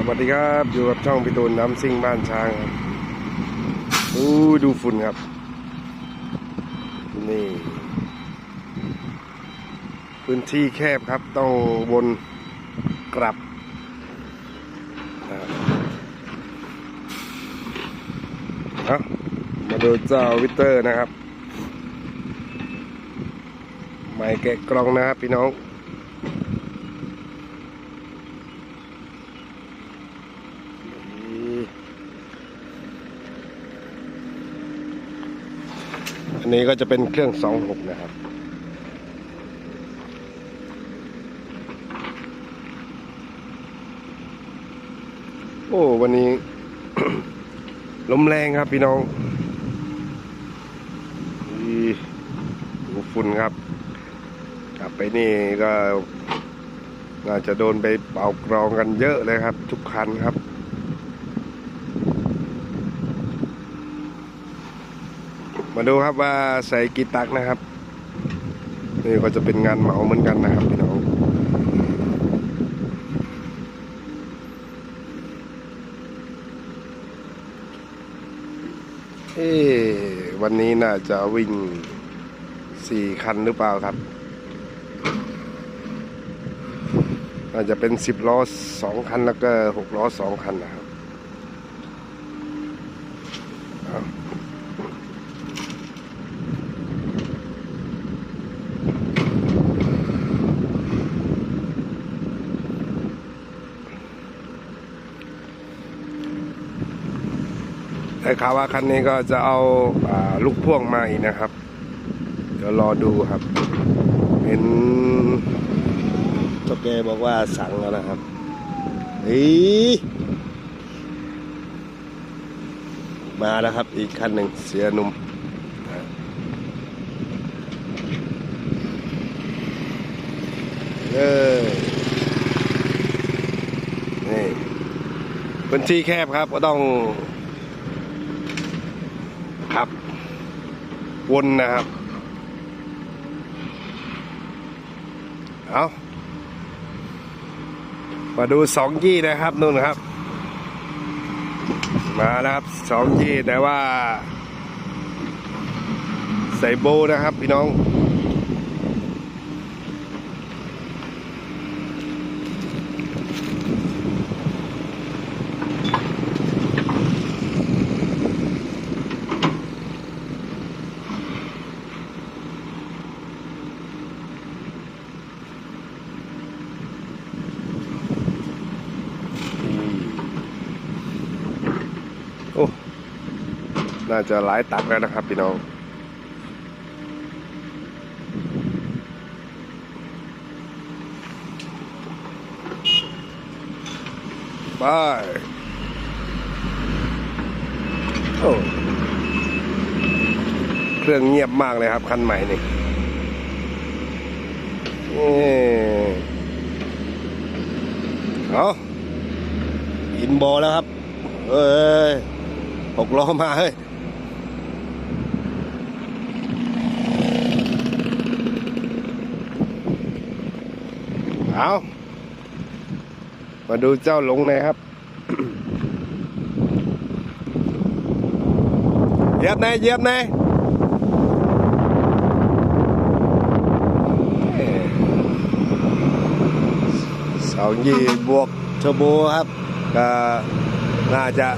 สวัสดีครับ อยู่กับช่องพิตูนน้ำซิ่งบ้านช้างครับอู้ดูฝุ่นครับ นี่ พื้นที่แคบครับ ต้องวนกลับนะครับเอามาดูเจ้าวิเตอร์นะครับ ไม้แกะกล่องนะครับพี่น้อง นนี้ก็จะเป็นเครื่อง26นะครับ โอ้วันนี้ ลมแรงครับพี่น้องฝุ่นครับ กลับไปนี่ก็น่าจะโดนไปเป่ากรองกันเยอะเลยครับ ทุกคันครับ มาดูครับว่าใส่กี่ตักนะครับนี่ก็จะเป็นงานเหมาเหมือนกันนะครับพี่น้องเอ๊วันนี้น่าจะวิ่งสี่คันหรือเปล่าครับน่าจะเป็นสิบล้อสองคันแล้วก็หกล้อสองคันนะครับ ได้ข่าวว่าคันนี้ก็จะเอาอาลูกพ่วงมาอีกนะครับ เดี๋ยวรอดูครับ เห็นเจ้าแกบอกว่าสั่งแล้วนะครับเฮ้ยมาแล้วครับอีกคันหนึ่งเสียนุ่มเออนี่พื้นที่แคบครับก็ต้อง ครับ วนนะครับ เอามาดูสองยี่นะครับนู่นครับ มาแล้วครับสองยี่แต่ว่า ใส่โบนะครับพี่น้อง น่าจะหลายตักแล้วนะครับ พี่น้องไปโอ้เครื่องเงียบมากเลยครับ คันใหม่นี่เอาอินบอแล้วครับ เอ้ยหกล้อมาเฮ้ย เอามาดูเจ้าหลงหนะครับเหยียบไหนเหยียบไหนสองยี่บวกเทอร์โบครับก็น่าจะ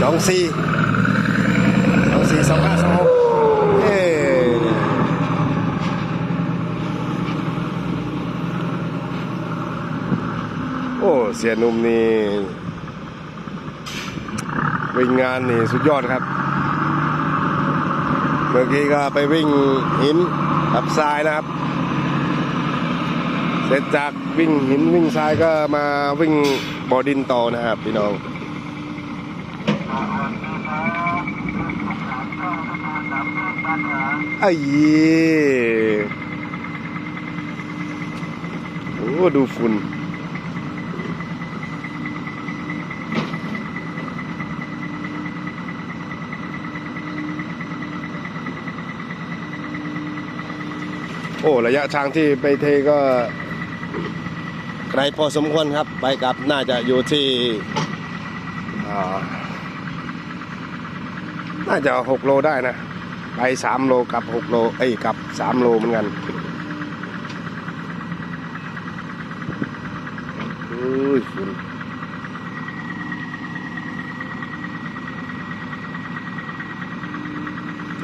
สองสี่สองสี่สองห้าสองหกเอ้โอ้ เสียหนุ่มนี่วิ่งงานนี่สุดยอดครับ เมื่อกี้ก็ไปวิ่งหินกับทรายนะครับ เสร็จจากวิ่งหินวิ่งทรายก็มาวิ่งบ่อดินต่อนะครับพี่น้องไอ้ยี่โอ้ดูฝุ่น โอ้ระยะทางที่ไปเทก็ไกลพอสมควรครับ ไปกลับน่าจะอยู่ที่น่าจะหกโลได้นะ ไปสามโลกลับหกโล เอ้ยกลับสามโลเหมือนกันอุ้ยฝุ่น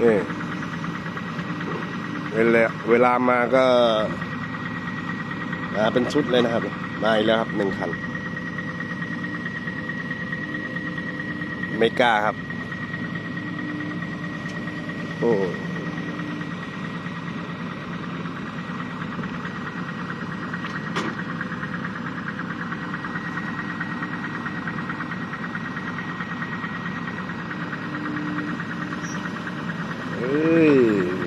นี่ ลาเวลามาก็มาเป็นชุดเลยนะครับ มาอีกแล้วครับหนึ่งคัน ไม่กล้าครับ โอ้เอ้ยโอ้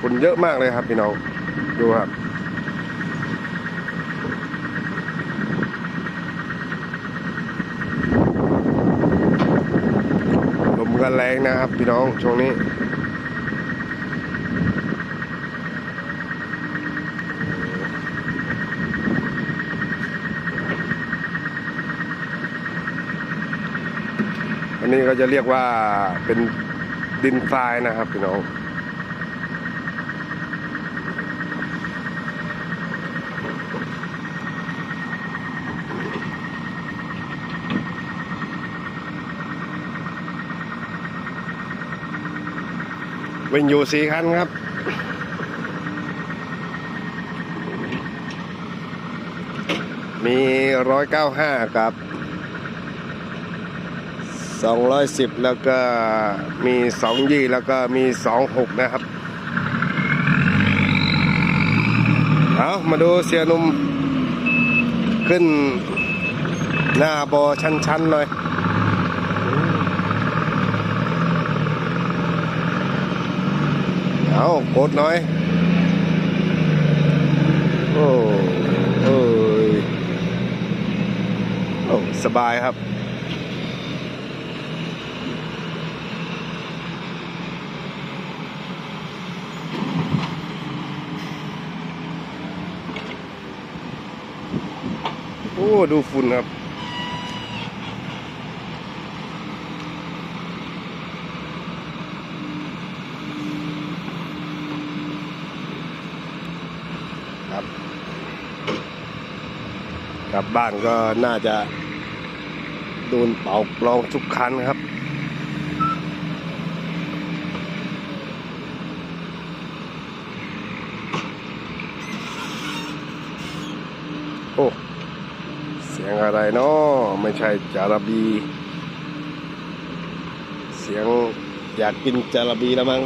คนเยอะมากเลยครับพี่น้อง ดูครับลมก็แรงนะครับพี่น้องช่วงนี้ นี้ก็จะเรียกว่าเป็นดินทรายนะครับพี่น้องวิ่งอยู่สี่คันครับมีร้อยเก้าห้ากับ สองร้อยสิบแล้วก็มีสองยี่ แล้วก็มีสองหกนะครับ เอามาดูเสียนุ่มขึ้นหน้าบอชันๆหน่อยเอากดหน่อย โอ้เอ้ยโอ้สบายครับ อ้ดูฝุ่นครับครับกลับบ้านก็น่าจะโดนเป่ากลองทุกคันครับ เสียงอะไรเนาะไม่ใช่จาระบี เสียงอยากกินจาระบีแล้วมั้ง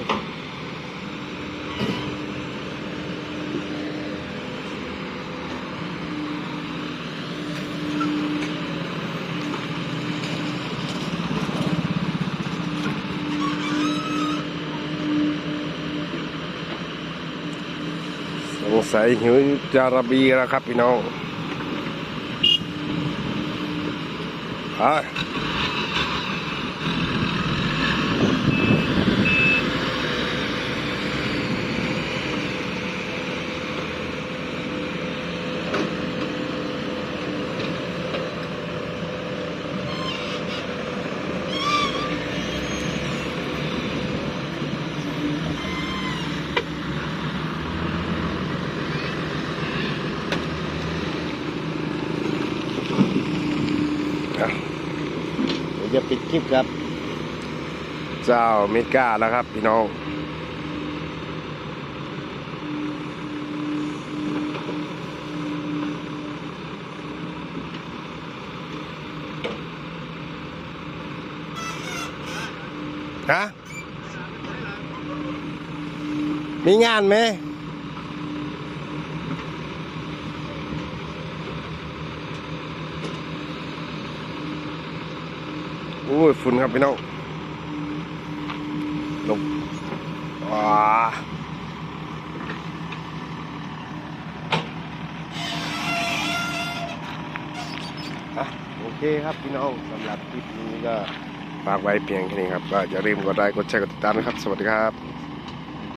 สงสัยหิวจาระบีแล้วครับพี่น้อง ไป จะปิดคลิปครับ เจ้าเมกาแล้วครับ พี่น้องฮะมีงานไหม โอ้ยฝุ่นครับพี่น้องลงว้าอะโอเคครับพี่น้องสำหรับคลิปนี้ก็ฝากไว้เพียงแค่นี้ครับก็อย่าลืมกดไลค์กดแชร์กดติดตามนะครับ สวัสดีครับ